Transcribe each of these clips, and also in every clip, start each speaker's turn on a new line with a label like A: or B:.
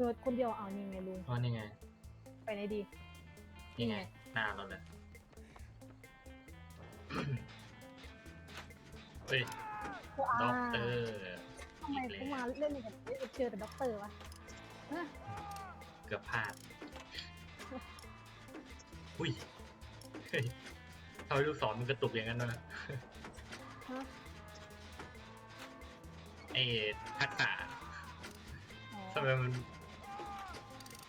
A: เกิดคนเดียวเอานี่ไงลุง
B: เพราะนี่ไง
A: ไปไหนดี
B: นี่ไง
A: นี่ไง
B: หน้าเราเลยเฮ้ยด็อกเตอร์
A: ทำไมเขามาเล่นกับเจอแต่ด็อกเตอร์วะฮะ
B: เกือบพลาดอุ้ยเฮ้ยทำไมลูกศรมันกระตุกอย่างนั้นวะ
A: ฮะ
B: ไอ้ทักษะ
A: อ๋อ
B: ทำไมมันท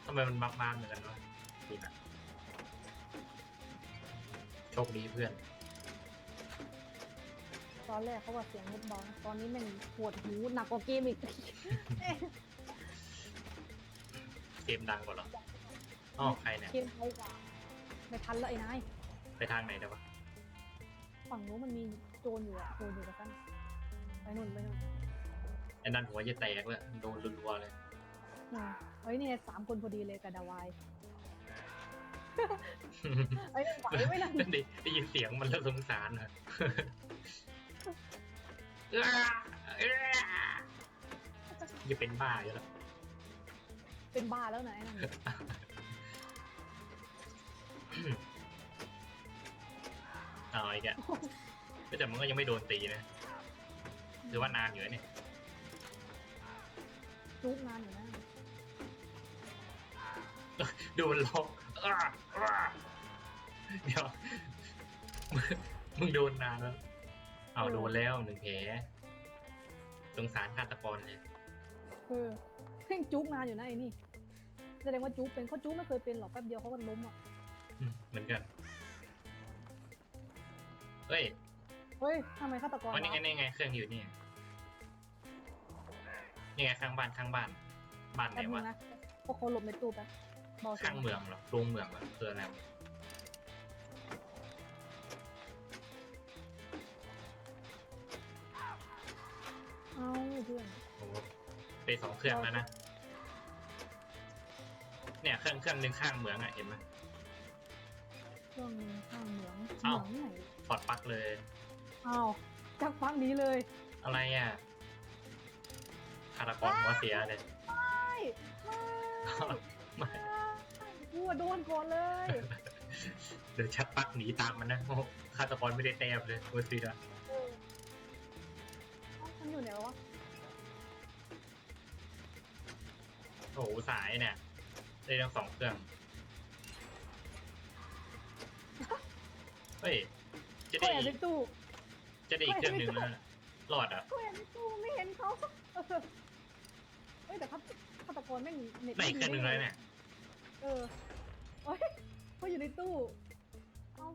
B: ำไมมันบักบานเหมือนกันวะดูนะโชคดีเพื่อน
A: ตอนแรกเขาว่าเสียงเน็ตบอลตอนนี้แม่งปวดหูหนักกว่าเกมอีก
B: เกมดังกว่าเหรออ๋อใครเนี่ย
A: เกมไทยกว่าไม่ทันแล้วไอ้นาย
B: ไปทางไหนได้ปะ
A: ฝั่งนู้นมันมีโจรอยู่อะโจรอยู่กับกันไปนู่นไปนู่น
B: ไอ้นั่นหัวจะแตกเลยโดนรัวๆเลย
A: อ่าเฮ้ยเนี่ยสามคนพอดีเลยกับดาวายเอ้ยไหวไหมล่ะ
B: ได้ได้ยินเสียงมันแล้วสงสารนะเอ้อเอ้อจะเป็นบ้าอยู่แล้ว
A: เป็นบ้าแล้วนะไอ้นั่น
B: เอาอีกอะแต่มันก็ยังไม่โดนตีนะหรือว่านานอยู่นะเนี่ย
A: จุกงานอยู่นะ
B: ดูมันร้องอ้าอ้าเดี๋ยวมึงมึงโดนนานแล้ว เอาโดนแล้วหนึ่งแผลสงสารฆาตกรเลย
A: เออเพ่งจุกงานอยู่นะไอ้นี่แสดงว่าจุกเป็นเขาจุกไม่เคยเป็นหรอกแป๊บเดียวเขาก็ล้มอะ
B: อืมเหมือนกัน เฮ้ย
A: เฮ้ยทำไมฆาตกร
B: วันนี้ไง
A: วะ
B: นี่ไงเครื่องอยู่นี่ นี่ไงข้างบ้านข้างบ้าน บ้านไหน
A: แป๊บนึ
B: วะ
A: งนะพวกเขาหลบในตู้แป๊ บเบาเสีย
B: ข้างงเมืองเหรอโรงเมืองเหรอคืออะไรวะ
A: เอ้าเพื่อน
B: โอ้โหไปสองเครื่องแล้วนะ เนี่ยเครื่องเครื่องหนึ่งข้างเมืองอะเห็นไหม
A: เครื่องข้างเหมืองเห
B: เอ้า
A: มืองไหน
B: ถอดปลั๊กเลย
A: อ้าวจากฟังนี้เลย
B: อะไรอะฆาตกรหัวเสียเลย
A: ไม่ไม่
B: ไม่
A: กูอะโดนก่อนเลย
B: เดี๋ยวชักปลั๊กหนีตามมันนะโอ้โหฆาตกรไม่ได้แต้มเลยหัวเสีย
A: เออเอ้ามันอยู่ไหนวะ
B: โอ้โหสายเนี่ยได้ทั้งสองเครื่อง เฮ้ย จะ
A: ก็
B: ได้
A: แอบ
B: อี
A: ใน
B: ก
A: ตู้
B: จะได้อีกเครื่องหนึ่งแล้วนะรอดอะ
A: ก็แอบในตู้ไม่เห็นเขาเออเฮ้ยแต่ฆาฆาตกรแม่งเน็ต
B: ได้อีกเครื่องหนึ่งแล้วเนี่ย
A: เออ เฮ้ยเขาอยู่ในตู้เอ้า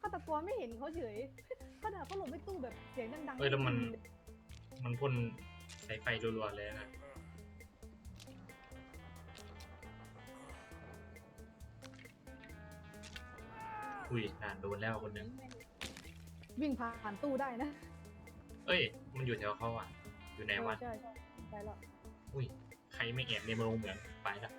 A: ฆาตกรไม่เห็นเขาเฉยขนาดเขาหลบในตู้แบบเสียงดังๆ
B: เอ้ยแล้วมัน มันพ่นสายไฟรัวๆเลยนะอุ้ยนานโดนแล้วคนหนึ่ง
A: วิ่งผ่านตู้ได้นะ
B: เอ้ย มันอยู่แถวเขาอะ อยู่ไหนวะ
A: ใช่ใช่ไปแล้ว
B: อุ้ย ใครไม่แอบในเมืองเหมืองไปละ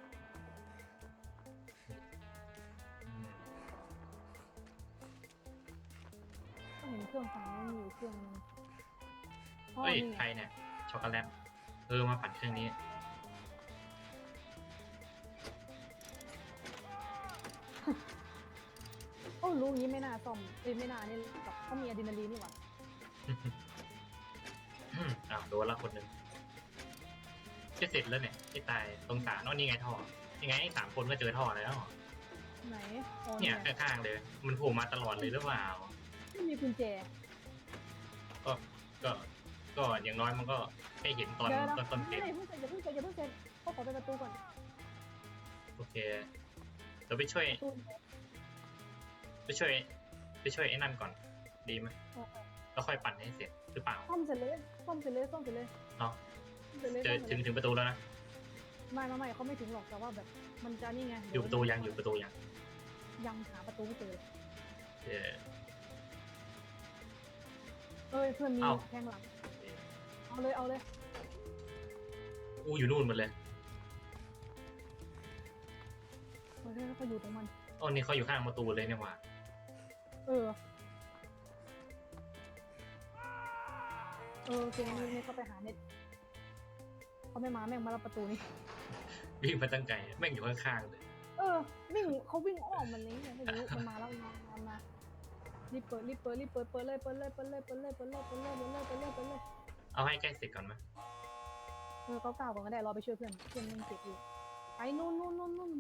A: เห็นเครื่องฝั่งนี้มีอยู่เครื่องนึงอ๋อ
B: เฮ้ย
A: นี่
B: ใครเนี่ย ช็อกโกแลต เออ มาปั่นเครื่องนี้
A: โอ้รู้งี้ไม่น่าซ่อมเอ้ยไม่น่านี่แบบเขามีอะดรีนาลีนนี่หว่า
B: อ้าวโดนละคนหนึ่งจะเสร็จแล้วเนี่ยที่ตายตรงสารอ๋อนี่ไงท่อยังไงสามคนก็เจอท่อแล้ว
A: ไหนโอ้
B: เนี่ยข้างๆเลย มันโผล่มาตลอดเลยหรือเปล่า
A: ไม่มีกุญแจ
B: ก็ก็ก็อย่างน้อยมันก็ได้เห็นตอน
A: เดี๋ยว
B: ตอนต้นเก
A: ไม่
B: ม
A: ได้เพิ่งเสร็จอย่าเพิ่งเสร็จอย่าเพิ่งเสร็จเขาขอไปประตูก่อน
B: โอเคเดี๋ยวไปช่วย
A: ตู้
B: ไปช่วย ไปช่วยไอ้นั่นก่อน ดีไหม
A: โอ้โห
B: แล้วค่อยปั่นให้เสร็จหรือเปล่า
A: ซ่อมเสร็จเลยซ่อมเสร็จเลยซ่อมเสร็จเลย
B: เนาะ
A: ซ่อมเสร็จเลย
B: เจอ
A: ซ่อมเส
B: ถึ
A: ร็
B: ง
A: จเลย
B: ถึงประตูแล้วนะ
A: ไม่ไม่ไม่เขาไม่ถึงหรอกแต่ว่าแบบมันจะนี่ไง
B: อยู่ประตูยังอยู่ประตูยัง
A: ยังหาประตูไม่เจอเลย
B: เออ
A: เอ้ยเพื่อนมี
B: เอ้า
A: แทงหลัง เอาเลยเอาเลย
B: อู้อยู่นู่นหมดเลย
A: เฮ้ยเขาอยู่ตรงมัน
B: อ๋อนี่เขาอยู่ข้างประตูเลยเนี่ยหว่า
A: เออ เออเก่งนี่เขาไปหาเน็ตเขาไม่มาแม่งมารับประตูนี่
B: วิ่งมาตั้งไกลแม่งอยู่ข้างๆเลย
A: เออวิ่งเขาวิ่งอ้อมมันนี้ไงไม่รู้มันมาแล้วมามามา รีบเปิดรีบเปิดรีบเปิดเปิดเลยเปิดเลยเปิดเลยเปิดเลยเปิดเลยเปิดเลยเปิดเลยเปิดเลยเปิดเลย
B: เอาให้ใกล้เสร็จก่อนไหม
A: เออเก้าเก้าก่อนก็ได้รอไปช่วยเพื่อนเพื่อนยังเจ็บอยู่ไปนู่นนู่นนู่นนู่น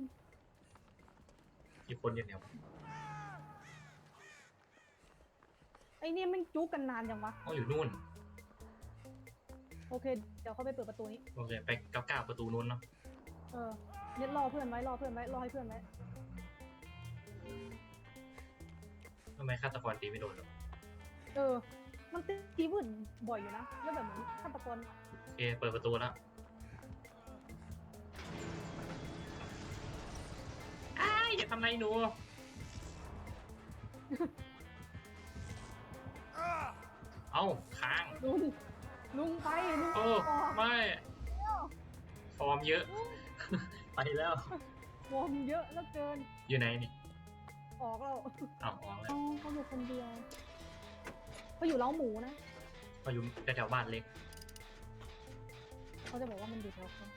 B: กี่คนอยู่เนี่ยวะ
A: ไอ้เนี่ยมันจุกกันนานจังวะ
B: อ๋ออยู่นู่น
A: โอเคเดี๋ยวเขาไปเปิดประตูนี้
B: โอเค ไปเก้าเก้าประตูนู้นเนาะ
A: เออเนี่ยรอเพื่อนไว้รอเพื่อนไว้รอให้เพื่อนไว้ำ
B: ไมฆาตกรตีไม่โดนหรอ
A: เออ มันตีวุ่นบ่อยอยู่นะแล้วแบบเหมือนฆาตกร
B: โอเคเปิดประตูแล้วอ้ายอย่าทำอะไรหนู เอ้าค้าง
A: ลุงลุงไปลุง
B: โอ้
A: ออก
B: ไม่ ฟอร์มเยอะ ไปแล้ว
A: วงเยอะแล้วเกิน
B: อยู่ไหนนี่
A: ออกแล้ว
B: อ้าวออกแล้ว
A: เขาเขาอยู่คนเดียวเขาอยู่เล้าหมูนะ
B: ก็อยู่แถวๆบ้านเล็ก
A: เขาจะบอกว่ามันอยู่แถวเขา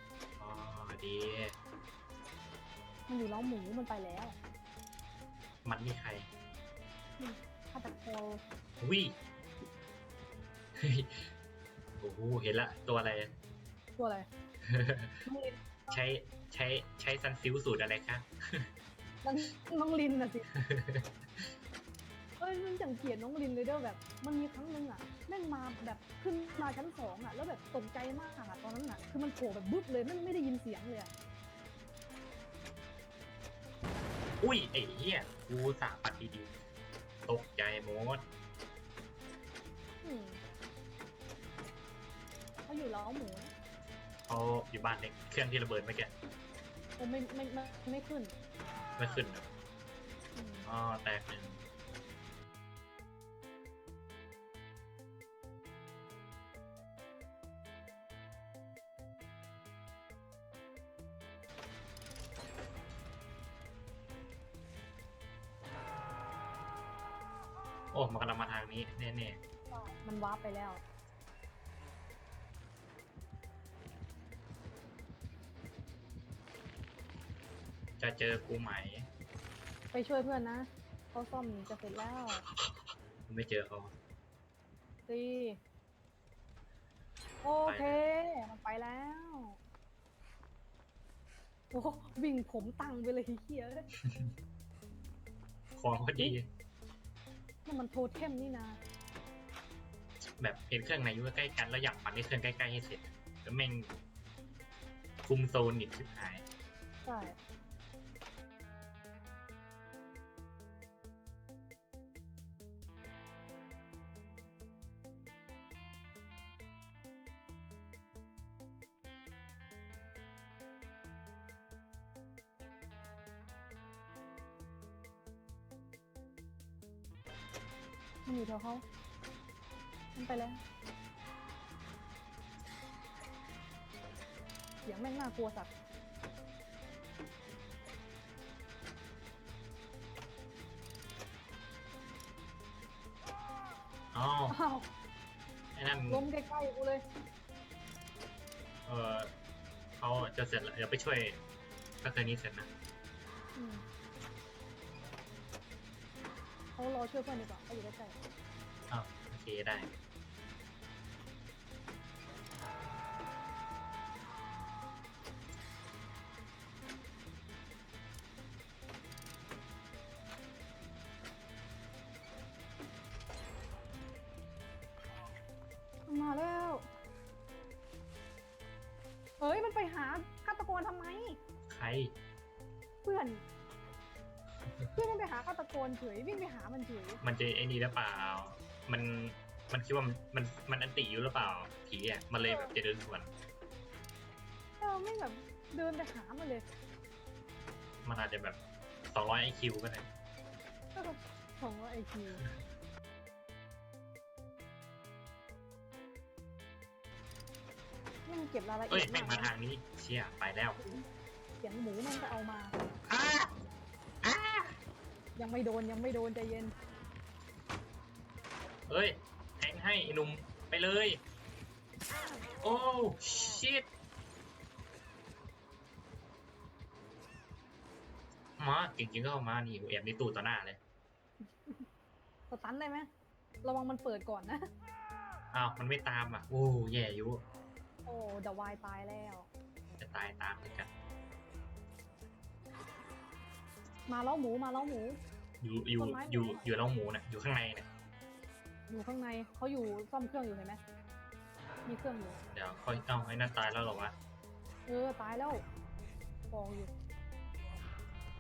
B: อ๋อดี
A: มันอยู่เล้าหมูมันไปแล้ว
B: มันนี่ใคร
A: ฆาตกร
B: วิเฮ้ยโอ้โหเห็นละตัวอะไร
A: ตัวอะไรน้องลิน
B: ใช้ใช้ใช้ซันซิลสูตรอะไรคะ
A: น้องน้องลินน่ะสิ เอ้ยมันจังเกลียดน้องลินเลยเด้อแบบ มันมีครั้งหนึงอะแม่งมาแบบขึ้นมาชั้นสองอะ แล้วแบบตกใจมากอะตอนนั้นอะ คือมันโผล่แบบบึ๊บเลยไม่ไม่ได้ยินเสียงเลยอะ
B: อุ้ยไอ้เหี้ยกูสาปัดดีๆตกใจหมด
A: อืมเขาอยู่เล้าหมูนะ
B: เขาอยู่บ้านเล็กเครื่องที่ระเบิดเมื่อกี้
A: โอ้ไม่ไม่ไม่ไม่ขึ้น
B: ไม่ขึ้นเหรอ
A: อืม
B: อ๋อแตกหนึ่งโอ้มันกำลังมาทางนี้แน่
A: มันวาร์ปไปแล้ว
B: จะเจอกูไหม
A: ไปช่วยเพื่อนนะเขาซ่อมจะเสร็จแล้ว
B: ไม่เจอเขา
A: สิโอเคมันไปแล้วโอ้วิ่งผมตั้งไปเลยเฮีย
B: ของพอดี
A: นั่นมันโทเทมนี่นะ
B: แบบเห็นเครื่องไหนอยู่ใกล้ๆกันแล้วอยากปั่นให้เครื่องใกล้ๆให้เสร็จแล้วแม่งคุมโซนอีกชิบหาย
A: ใช่ มันอยู่แถวเขามันไปแล้วเสียงแม่งน่ากลัวสัตว์
B: อ๋อ
A: อ้าว
B: ไอ้นั่น
A: ล้มใกล้ๆกูเลย
B: เออเขาจะเสร็จแล้วเดี๋ยวไปช่วยก็เคยนี้เสร็จนะ
A: อืมเขารอช่วยเพื่อนดีกว่าเขาอยู่ใกล้
B: อ้าวโอเคได้
A: ๆมาแล้ว เฮ้ย มันไปหาฆาตกรทำไม
B: ใคร
A: เพื่อน เพื่อนมันไปหาฆาตกรเฉยวิ่งไปหามันเฉย
B: มันจะไอ้นี่หรือเปล่า มันมันคิดว่ามันมันมันอันติอยู่หรือเปล่าผีอะมันเลยแบบจะเดินสวน
A: เออไม่แบบเดินไปหามันเลย
B: มันอาจจะแบบ200 IQ ก็ได้
A: ของไอคิวมันเก็บรายละ
B: เอ้
A: เอี
B: ย
A: ยด
B: แม่ง
A: มามา
B: กทางนี้เชี่ยไปแล้ว
A: เสียงหมูมันก็เอามา
B: อ้าอ้า
A: ยังไม่โดนยังไม่โดนใจเย็น
B: เฮ้ยแทงให้หนุ่มไปเลย โอ้ชิตมาจริงๆก็มานี่แอบในตู้ต่อหน้าเลย
A: สตันได้ไหมระวังมันเปิดก่อนนะ
B: อ้าวมันไม่ตามอะโอ้แย่อยู่
A: โอ้เดวายตายแล้ว
B: จะตายตามเหนกัน
A: มาล้าหมูมาล้าหมู
B: อยู่อยู่อยู่
A: อ
B: ยู่ล้าหมูนะอยู่ข้างในนะ
A: อยู่ข้างในเขาอยู่ซ่อมเครื่องอยู่เห็นไหมมีเครื่องอยู่
B: เดี๋ยวค่อยเอาไอ้นั่นตายแล้วเหรอวะ
A: เออตายแล้วฟองอยู่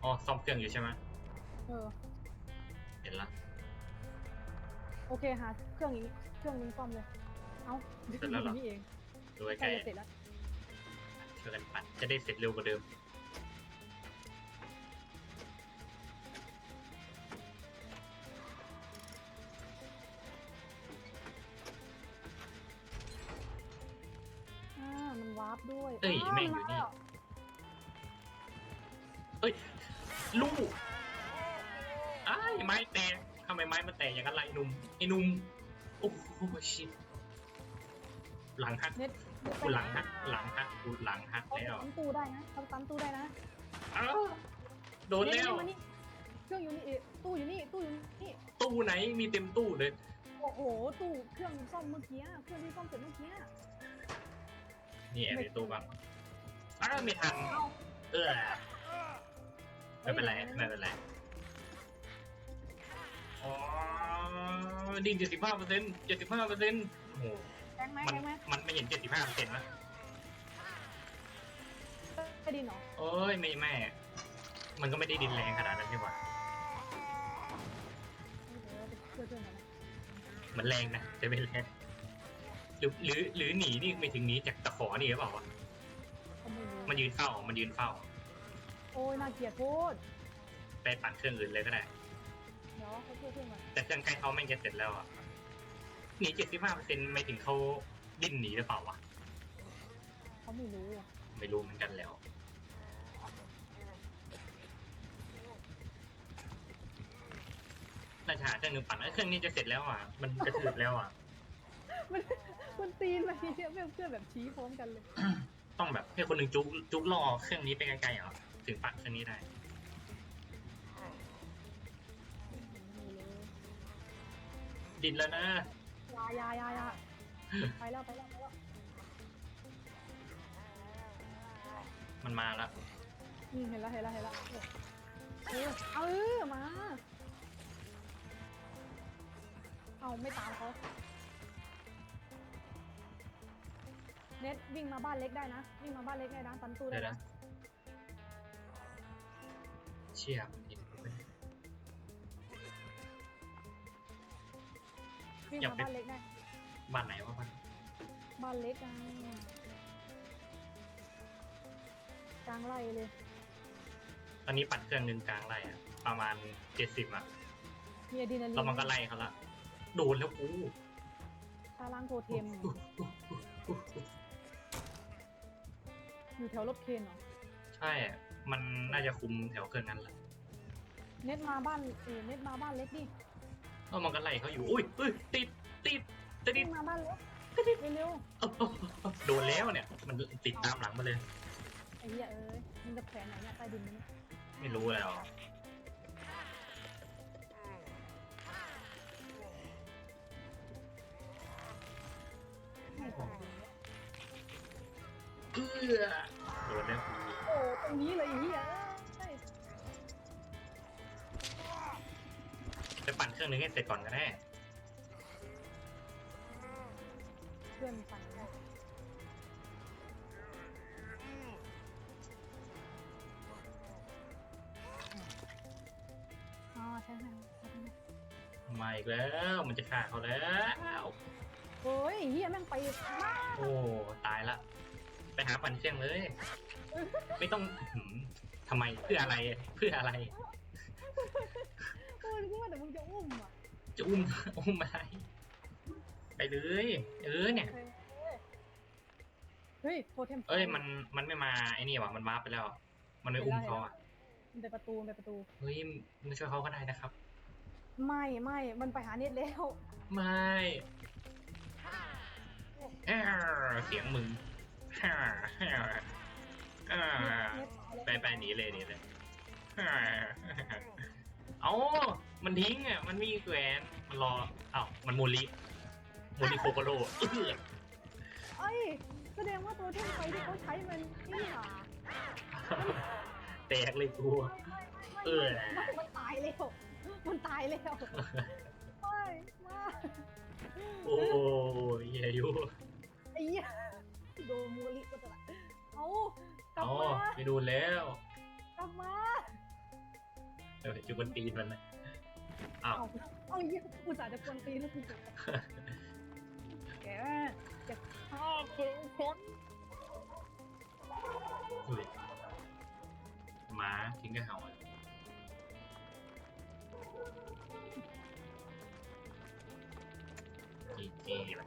B: อ๋อซ่อมเครื่องอยู่ใช่ไหม
A: เออ
B: เห็นละ
A: โอเคหาเครื่องนี้เครื่องนึงซ่อมเลย เอ้า
B: เสร็จแล้วเหรอ
A: นี่เอง
B: ดูใก
A: ใกล้
B: ล้
A: จะเสร็จแล้ว
B: ๆช่วยกันปัดจะได้เสร็จเร็วกว่าเดิม
A: ร์ปด้วย
B: เอ้ยา
A: ว
B: แม่งอยู่นี่า
A: แล้ว
B: เอ้ย ลูกอ้ายไม้แตกทำไมไม้มันแตกอย่างนั้นล่ะไอ้หนุ่มไอ้หนุ่มโอ้โหชิบหลังหัก
A: เน็ต
B: กูหลังหักหลังหักกูหลังหัก
A: เขา
B: แล้ว
A: ตันตู้ได้นะเขาตันตู้ได้นะ
B: อ้าวโดนแล้ว
A: เมานี่เครื่องอยู่นี่เอ๊ะตู้อยู่นี่ตู้อยู่นี่
B: ตู้ไหนมีเต็มตู้เลย
A: โอ้โห ตู้เครื่องซ่อมเมื่อกี้ เครื่องที่ซ่อมเสร็จเมื่อกี้
B: นี่แอบในตู้บ้างอ้าวไม่ทัน
A: เอ้า
B: เออไม่เป็นไรไม่เป็นไรอ๋อดิ้นเจ็ดสิบห้าเปอร์เซ็นต์เจ็ดสิบห้าเปอร์เซ็นต์โอ้โห
A: แทงไหม
B: มัน
A: แทงไหม
B: มันไม่เห็นเจ็ดสิบห้าเปอร์เซ็นต์นะ
A: ไปดินเหรอ
B: โอ้ยไม่แม่ มันก็ไม่ได้ดินแรงขนาดนั้นใช่ปะ
A: เดี๋ยวไปช่วยเพื่อนก่อนนะ
B: มันแรงนะแต่ไม่แรง หรือหรือหรือหนีนี่ไม่ถึงหนีจากตะขอนี่หรือเปล่าวะ
A: เขาไม่รู้
B: มันยืนเฝ้ามันยืนเฝ้า
A: โอ้ยน่าเกลียดโคตร
B: ไปปั่นเครื่องอื่นเลยก็ได้
A: เดี๋ยวเขาช่วยเพื่อนก่อน
B: แต่เครื่องใกล้เขาแม่งจะเสร็จแล้วอะหนีเจ็ดสิบห้าเปอร์เซ็นต์ไม่ถึงเขาดิ้นหนีหรือเปล่าวะ
A: เขาไม่รู้
B: ไม่รู้เหมือนกันแล้ว น่าจะหาเครื่องนึงปั่นเอ้ยเครื่องนี้จะเสร็จแล้วอะ มันจะถึกแล้วอะ
A: มัน มันตีนไปเพื่อนเพื่อนแบบชี้พร้อมกันเลย
B: ต้องแบบให้คนหนึ่งจุกจุกล่อเครื่องนี้ไปไกลๆอะถึงปั่นเครื่องนี้ได้ดินแล้วนะ
A: ยายายายาไปแล้วไปแล้วไปแล้ว
B: มันมาแล้ว
A: อืมเห็นแล้วเห็นแล้วเห็นแล้วเออเออมา เอาไม่ตามเขา เน็ตวิ่งมาบ้านเล็กได้นะ วิ่งมาบ้านเล็กได้นะตันตู้ได้
B: เดี๋ยว
A: นะ
B: นะเชี่ยมันเห็นกูไหม
A: วิ่ง
B: อย่า
A: มา
B: ไป
A: บ้านเล็กได้
B: บ้านไหนวะบ้าน
A: บ้านเล็กอะกลางไร่เลย
B: ตอนนี้ปั่นเครื่องหนึ่งกลางไล่อะประมาณเจ็ดสิบอะ
A: มีอะดรีนาลีน
B: แล้วมันก็ไล่เขาละโดนแล้วกู
A: ตาล้างโทเทม อยู่แถวรถเคนเหรอ
B: ใช่ มันน่าจะคุมแถวเครื่องนั้นแหละ
A: เน็ตมาบ้านเออเน็ตมาบ้านเล็กดิ
B: เออมันก็ไล่เขาอยู่ อุ้ยอุ้ยติด ติดติด
A: วิ่งมาบ้านเล็กเร็ว
B: เอ้าเอ้าเอ้าโดนแล้วเนี่ย มันติดตามหลังมาเลย
A: ๆไอ้เหี้ยเอ้ยมันจะแขวนไหนเนี่ยใต้ดินนี้
B: ไม่รู้แล้ว
A: ไม่ตาย
B: เอื้อ โดนแล้วกู
A: โอ้ตรงนี้เลยไอ้เหี้ยเอ้ย
B: ไปปั่นเครื่องหนึงให้เสร็จก่อนก็ได้
A: เพื่อนปั่นนะอ๋อใช่ใช่ใช่ใช่
B: มาอีกแล้ว มันจะฆ่าเขาแล้ว
A: โอ้ยไอ้เหี้ยแม่งไปมาก
B: โอ้ ตายละ ไปหาปั่นเครื่องเลย ไม่ต้องหืมทำไมเพื่ออะไรเพื่ออะไร
A: โอ้ยกูว่าแต่มึงจะอุ้มอะ
B: จะอุ้ม อุ้มอะไรไปเลยเออเนี่ย
A: เฮ้ยโทเทม
B: เอ้ยมันมันไม่มาไอ้นี่ว่ะมันวาร์ปไปแล้ว มันไม่อุ้มเขาอะ
A: มันเป็นประตูมันเป็นประตู
B: เฮ้ยมึงช่วยเขาก็ได้นะครับ
A: ไม่ไม่มันไปหาเน็ตแล้ว
B: ไม่แอ้วเสียงมึง แอ้วแอ้วแอ้ว
A: เน็ตเน็ต
B: ไปไปหนีเลยหนีเลยเอามันทิ้งอะ มันมีแหวนมันรอเอ้ามันโมลิโมลิโคโกโร่อื้อ
A: เอ้ย แสดงว่าตัวเทมไฟที่เขาใช้มันนี่หว่า
B: แตกเลยกูเออ
A: ไม่มันตายแล้วมันตายแล้วไม่ไมา
B: โอ้ยเหี้ยอยู่
A: ไอ้เหี้ย โดมูลิก็จะละเอากลับ
B: อ๋อ
A: มา
B: ไปดูแล้ว
A: กลับมา
B: เดี๋ยวจุกันตีนมันนะอ้าว
A: เอาเอาเหี้ยอุตส่าห์จะกวนตีนแล้วคุณจะแกจะฆ่าเกินคน
B: อุ้ยหมาทิ้งกระเห่าเลยจีจีเลย